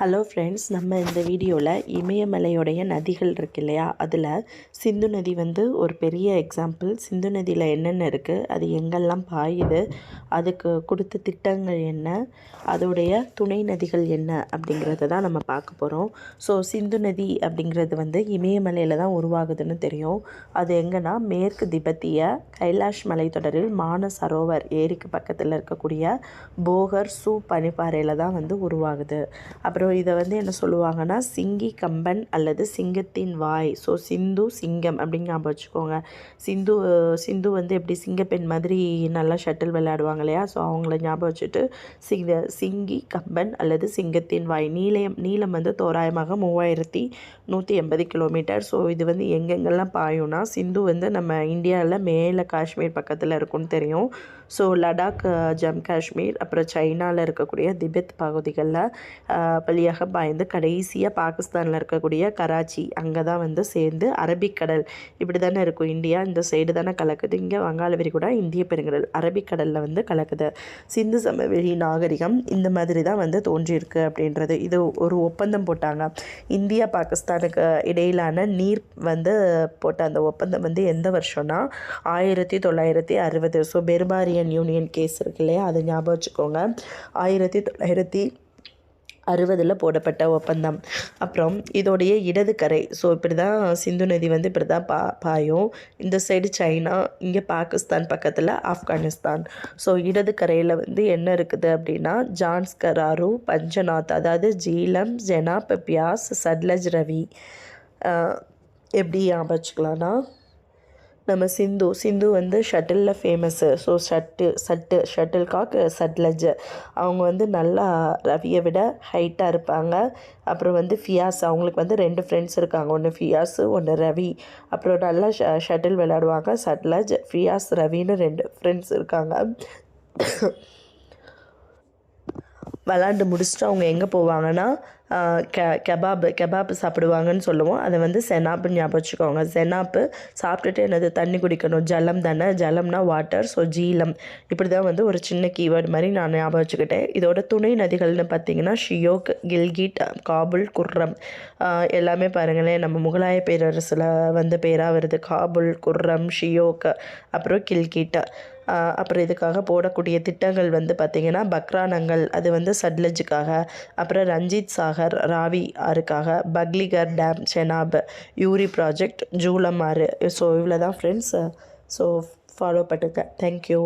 Hello friends நம்ம இந்த வீடியோவில் இமயமலையுடைய நதிகள் இருக்கு இல்லையா? அதில் சிந்து நதி வந்து ஒரு பெரிய எக்ஸாம்பிள் சிந்து நதியில் என்னென்ன இருக்குது அது எங்கெல்லாம் பாயுது? அதுக்கு கொடுத்த திட்டங்கள் என்ன? அதோடைய துணை நதிகள் என்ன? அப்படிங்கிறத தான் நம்ம பார்க்க போகிறோம் ஸோ சிந்து நதி அப்படிங்கிறது வந்து இமயமலையில் தான் உருவாகுதுன்னு தெரியும். அது எங்கன்னா மேற்கு திபெத்திய கைலாஷ் மலைத்தொடரில் மானசரோவர் ஏரிக்கு பக்கத்தில் இருக்கக்கூடிய போகர் சூ பனிப்பாறையில் தான் வந்து உருவாகுது. அப்புறம் இதை வந்து என்ன சொல்லுவாங்கன்னா சிங்கி கம்பன் அல்லது சிங்கத்தின் வாய். ஸோ சிந்து சிங்கம் அப்படின்னு ஞாபகம் வச்சுக்கோங்க. சிந்து சிந்து வந்து எப்படி சிங்கப்பெண் மாதிரி நல்லா ஷட்டில் விளையாடுவாங்க இல்லையா? ஸோ அவங்கள ஞாபகம் வச்சுட்டு சிங்க சிங்கி கம்பன் அல்லது சிங்கத்தின் வாய். நீளம் நீளம் வந்து தோராயமாக மூவாயிரத்தி நூற்றி எண்பது கிலோமீட்டர். ஸோ இது வந்து எங்கெங்கெல்லாம் பாயும்னா சிந்து வந்து நம்ம இந்தியாவில் மேலே காஷ்மீர் பக்கத்தில் இருக்கும்னு தெரியும். ஸோ லடாக் ஜம் காஷ்மீர் அப்புறம் சைனாவில் இருக்கக்கூடிய திபெத் பகுதிகளில் வழியாக பாய்ந்து கடைசியாக பாகிஸ்தானில் இருக்கக்கூடிய கராச்சி அங்கே தான் வந்து சேர்ந்து அரபிக்கடல் இப்படி தானே இருக்கும். இந்தியா இந்த சைடு தானே கலக்குது. இங்கே வங்காள விரிகுடா இந்திய பெருங்கடல் அரபிக்கடலில் வந்து கலக்குது. சிந்து சமவெளி நாகரிகம் இந்த மாதிரி தான் வந்து தோன்றியிருக்கு அப்படின்றது. இது ஒரு ஒப்பந்தம் போட்டாங்க. இந்தியா பாகிஸ்தானுக்கு இடையிலான நீர் வந்து போட்ட அந்த ஒப்பந்தம் வந்து எந்த வருஷம்னா ஆயிரத்தி தொள்ளாயிரத்தி அறுபது. ஸோ பெர்பாரியன் யூனியன் கேஸ் இருக்கு இல்லையா? அதை ஞாபகம் வச்சுக்கோங்க. ஆயிரத்தி தொள்ளாயிரத்தி அறுபதில் போடப்பட்ட ஒப்பந்தம். அப்புறம் இதோடைய இடது கரை. ஸோ இப்படி தான் சிந்து நதி வந்து இப்படி தான் பா பாயும். இந்த சைடு சைனா இங்கே பாகிஸ்தான் பக்கத்தில் ஆப்கானிஸ்தான். ஸோ இடது கரையில் வந்து என்ன இருக்குது அப்படின்னா ஜான்ஸ்கராரு பஞ்சநாத் அதாவது ஜீலம் ஜெனாப் பியாஸ் சட்லஜ் ரவி. எப்படி ஞாபகம் நம்ம சிந்து சிந்து வந்து ஷட்டிலில் ஃபேமஸ்ஸு ஸோ ஷட்டு சட்டு ஷட்டில் காக் சட்லஜ் அவங்க வந்து நல்லா ரவியை விட ஹைட்டாக இருப்பாங்க. அப்புறம் வந்து ஃபியாஸ் அவங்களுக்கு வந்து ரெண்டு ஃப்ரெண்ட்ஸ் இருக்காங்க. ஒன்று ஃபியாஸு ஒன்று ரவி. அப்புறம் நல்லா ஷ ஷட்டில் விளையாடுவாங்க. சட்லஜ் ஃபியாஸ் ரவின்னு ரெண்டு ஃப்ரெண்ட்ஸ் இருக்காங்க. விளாண்டு முடிச்சுட்டு அவங்க எங்கே போவாங்கன்னா கெ கெபாப் கெபாப் சாப்பிடுவாங்கன்னு சொல்லுவோம். அதை வந்து செனாப்புன்னு ஞாபகம் வச்சுக்கோங்க செனாப்பு சாப்பிட்டுட்டு என்னது தண்ணி குடிக்கணும். ஜலம் தானே? ஜலம்னா வாட்டர் ஸோ ஜீலம். இப்படி தான் வந்து ஒரு சின்ன கீவேர்டு மாதிரி நான் ஞாபகம் வச்சுக்கிட்டேன் இதோட துணை நதிகள்னு பார்த்தீங்கன்னா ஷியோக் கில்கிட் காபுல் குர்ரம். எல்லாமே பாருங்களேன். நம்ம முகலாய பேரரசில் வந்து பேராக வருது. காபுல் குர்ரம் ஷியோக் அப்புறம் கில்கிட். அப்புறம் இதுக்காக போடக்கூடிய திட்டங்கள் வந்து பார்த்திங்கன்னா பக்ரானங்கள். அது வந்து சட்லஜுக்காக. அப்புறம் ரஞ்சித் சாகர். ராவி ஆறுக்காக பக்லிகர் டேம் செனாப் யூரி ப்ராஜெக்ட் ஜூலம் ஆறு ஸோ இவ்வளோ தான் ஃப்ரெண்ட்ஸ் ஸோ ஃபாலோ பண்ணுங்கள் தேங்க்யூ